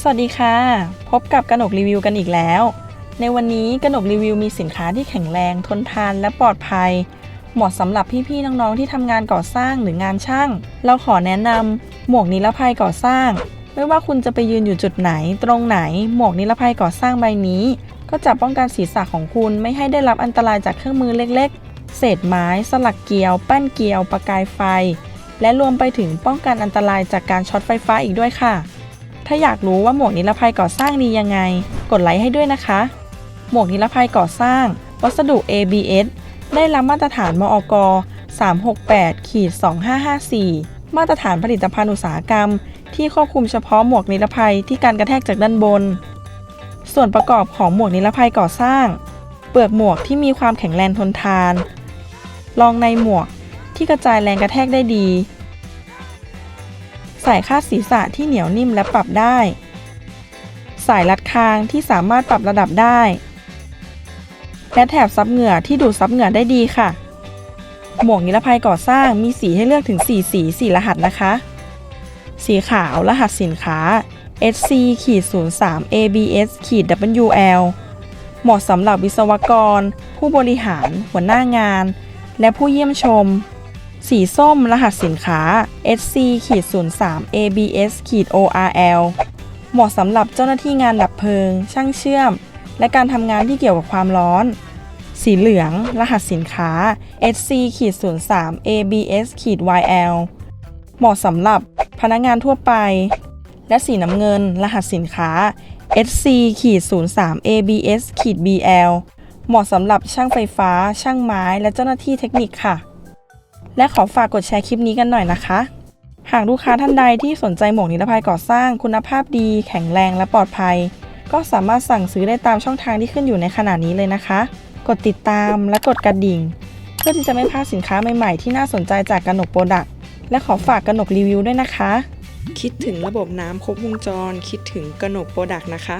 สวัสดีค่ะ พบกับกระหนกรีวิวกันอีกแล้ว ในวันนี้กระหนกรีวิวมีสินค้าที่แข็งแรง ทนทานและปลอดภัย เหมาะสำหรับพี่ๆน้องๆที่ทำงานก่อสร้างหรืองานช่าง เราขอแนะนำหมวกนิรภัยก่อสร้าง ไม่ว่าคุณจะไปยืนอยู่จุดไหน ตรงไหน หมวกนิรภัยก่อสร้างใบนี้ ก็จะป้องกันศีรษะของคุณไม่ให้ได้รับอันตรายจากเครื่องมือเล็กๆ เศษไม้ สลักเกลียวแป้นเกลียว ประกายไฟ และรวมไปถึงป้องกันอันตรายจากการช็อตไฟฟ้าอีกด้วยค่ะ ถ้าอยากรู้ว่าหมวกนิรภัยก่อสร้างดียังไง กดไลค์ให้ด้วยนะคะ หมวกนิรภัยก่อสร้าง วัสดุ ABS ได้รับมาตรฐานมอก 368ขีด2554 มาตรฐานผลิตภัณฑ์อุตสาหกรรม ที่ควบคุมเฉพาะหมวกนิรภัยที่การกระแทกจากด้านบน ส่วนประกอบของหมวกนิรภัยก่อสร้าง เปลือกหมวกที่มีความแข็งแรงทนทาน รองในหมวกที่กระจายแรงกระแทกได้ดี สายคาดศีรษะที่เหนียวนิ่มและปรับได้ สายรัดคางที่สามารถปรับระดับได้ และแถบซับเหงื่อที่ดูดซับเหงื่อได้ดีค่ะ หมวกนิรภัยก่อสร้างมีสีให้เลือกถึง 4 สี 4 รหัสนะคะ สีขาวรหัสสินค้า SC ขีด03 ABS ขีด WL เหมาะสำหรับวิศวกร ผู้บริหาร หัวหน้างาน และผู้เยี่ยมชม สีส้มรหัสสินค้า SC ขีด03 ABS ขีด ORL เหมาะสำหรับเจ้าหน้าที่งานดับเพลิง ช่างเชื่อม และการทำงานที่เกี่ยวกับความร้อน สีเหลือง รหัสสินค้า SC ขีด03 ABS ขีด YL เหมาะสำหรับพนักงานทั่วไป และสีน้ำเงิน รหัสสินค้า SC ขีด03 ABS ขีด BL เหมาะสำหรับช่างไฟฟ้า ช่างไม้ และเจ้าหน้าที่เทคนิคค่ะ และขอฝากกดแชร์คลิปนี้กันหน่อยนะคะ หากลูกค้าท่านใดที่สนใจหมวกนิรภัยก่อสร้างคุณภาพดี แข็งแรงและปลอดภัย ก็สามารถสั่งซื้อได้ตามช่องทางที่ขึ้นอยู่ในขณะนี้เลยนะคะ กดติดตามและกดกระดิ่ง เพื่อที่จะไม่พลาดสินค้าใหม่ๆ ที่น่าสนใจจากกระหนกโปรดักต์และขอฝากกระหนกรีวิวด้วยนะคะ คิดถึงระบบน้ำครบวงจร คิดถึงกระหนกโปรดักต์นะคะ